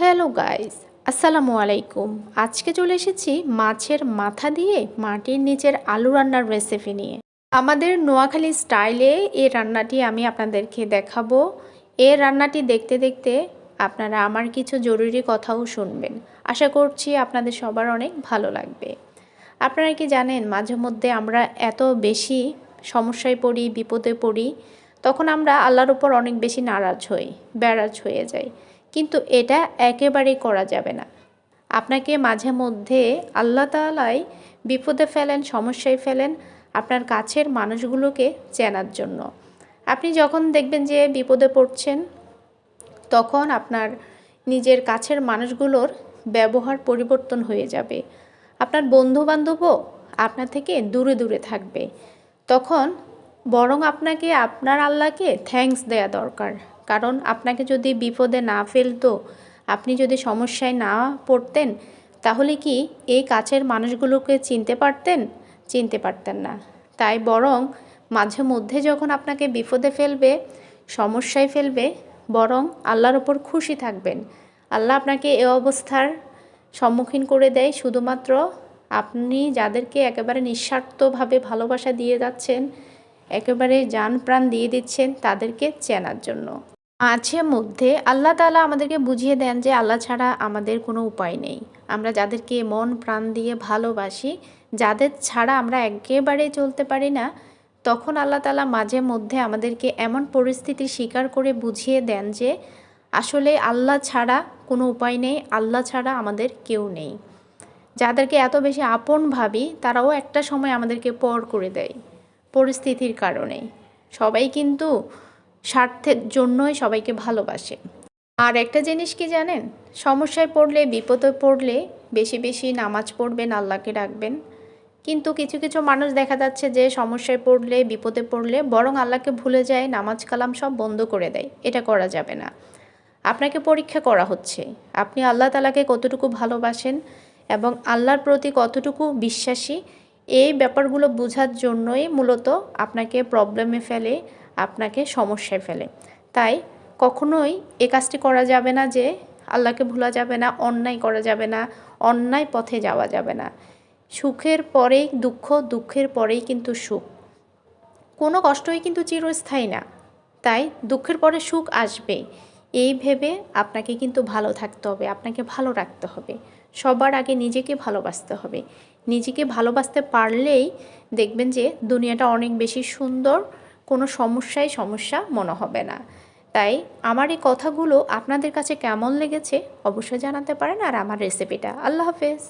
Hello guys, আসসালামু আলাইকুম। আজকে চলে এসেছি মাছের মাথা দিয়ে মাটির নিচের আলু রান্নার রেসিপি নিয়ে। আমাদের নোয়াখালী স্টাইলে এই রান্নাটি আমি আপনাদেরকে দেখাবো। এই রান্নাটি দেখতে দেখতে আপনারা আমার কিছু জরুরি কথাও শুনবেন। আশা করছি আপনাদের সবার অনেক ভালো লাগবে। আপনারা কি জানেন, মাঝে মধ্যে আমরা এত বেশি সমস্যায় পড়ি, বিপদে পড়ি, তখন আমরা আল্লাহর উপর অনেক বেশি নারাজ হই, ব্যারাজ হয়ে যাই। কিন্তু এটা একেবারেই করা যাবে না। আপনাকে মাঝে মধ্যে আল্লাহ তালাই বিপদে ফেলেন, সমস্যায় ফেলেন আপনার কাছের মানুষগুলোকে চেনার জন্য। আপনি যখন দেখবেন যে বিপদে পড়ছেন, তখন আপনার নিজের কাছের মানুষগুলোর ব্যবহার পরিবর্তন হয়ে যাবে। আপনার বন্ধু বান্ধবও আপনার থেকে দূরে দূরে থাকবে। তখন বরং আপনাকে আপনার আল্লাহকে থ্যাঙ্কস দেয়া দরকার। কারণ আপনাকে যদি বিপদে না ফেলতো, আপনি যদি সমস্যায় না পড়তেন, তাহলে কি এই কাছের মানুষগুলোকে চিনতে পারতেন? চিনতে পারতেন না। তাই বরং মাঝে মধ্যে যখন আপনাকে বিপদে ফেলবে, সমস্যায় ফেলবে, বরং আল্লাহর ওপর খুশি থাকবেন। আল্লাহ আপনাকে এ অবস্থার সম্মুখীন করে দেয়। শুধুমাত্র আপনি যাদেরকে একেবারে নিঃস্বার্থভাবে ভালোবাসা দিয়ে যাচ্ছেন, একেবারে যান প্রাণ দিয়ে দিচ্ছেন, তাদেরকে চেনার জন্য। মাঝে মধ্যে আল্লাহ তালা আমাদেরকে বুঝিয়ে দেন যে আল্লাহ ছাড়া আমাদের কোনো উপায় নেই। আমরা যাদেরকে মন, প্রাণ দিয়ে ভালোবাসি, যাদের ছাড়া আমরা একেবারে চলতে পারি না, তখন আল্লাহ তালা মাঝে মধ্যে আমাদেরকে এমন পরিস্থিতি স্বীকার করে বুঝিয়ে দেন যে আসলে আল্লাহ ছাড়া কোনো উপায় নেই, আল্লাহ ছাড়া আমাদের কেউ নেই। যাদেরকে এত বেশি আপন ভাবি, তারাও একটা সময় আমাদেরকে পর করে দেয় পরিস্থিতির কারণে। সবাই কিন্তু স্বার্থের জন্যই সবাইকে ভালোবাসে। আর একটা জিনিস কি জানেন? সমস্যায় পড়লে, বিপদে পড়লে বেশি বেশি নামাজ পড়বেন, আল্লাহকে ডাকবেন। কিন্তু কিছু কিছু মানুষ দেখা যাচ্ছে যে সমস্যায় পড়লে, বিপদে পড়লে বরং আল্লাহকে ভুলে যায়, নামাজ কালাম সব বন্ধ করে দেয়। এটা করা যাবে না। আপনাকে পরীক্ষা করা হচ্ছে। আপনি আল্লাহ তালাকে কতটুকু ভালোবাসেন এবং আল্লাহর প্রতি কতটুকু বিশ্বাসী, এই ব্যাপারগুলো বোঝার জন্যই মূলত আপনাকে প্রবলেমে ফেলে আপনাকে সমস্যায় ফেলে। তাই কখনোই এ কাজটি করা যাবে না যে আল্লাহকে ভোলা যাবে না, অন্যায় করা যাবে না, অন্যায় পথে যাওয়া যাবে না। সুখের পরেই দুঃখ, দুঃখের পরেই কিন্তু সুখ। কোনো কষ্টই কিন্তু চিরস্থায়ী না। তাই দুঃখের পরে সুখ আসবে। এই ভেবে আপনাকে কিন্তু ভালো থাকতে হবে, আপনাকে ভালো রাখতে হবে। সবার আগে নিজেকে ভালোবাসতে হবে। নিজেকে ভালোবাসতে পারলেই দেখবেন যে দুনিয়াটা অনেক বেশি সুন্দর কোনো সমস্যাই সমস্যা মনে হবে না। তাই আমার এই কথাগুলো আপনাদের কাছে কেমন লেগেছে অবশ্যই জানাতে পারেন আর আমার রেসিপিটা আল্লাহ হাফেজ।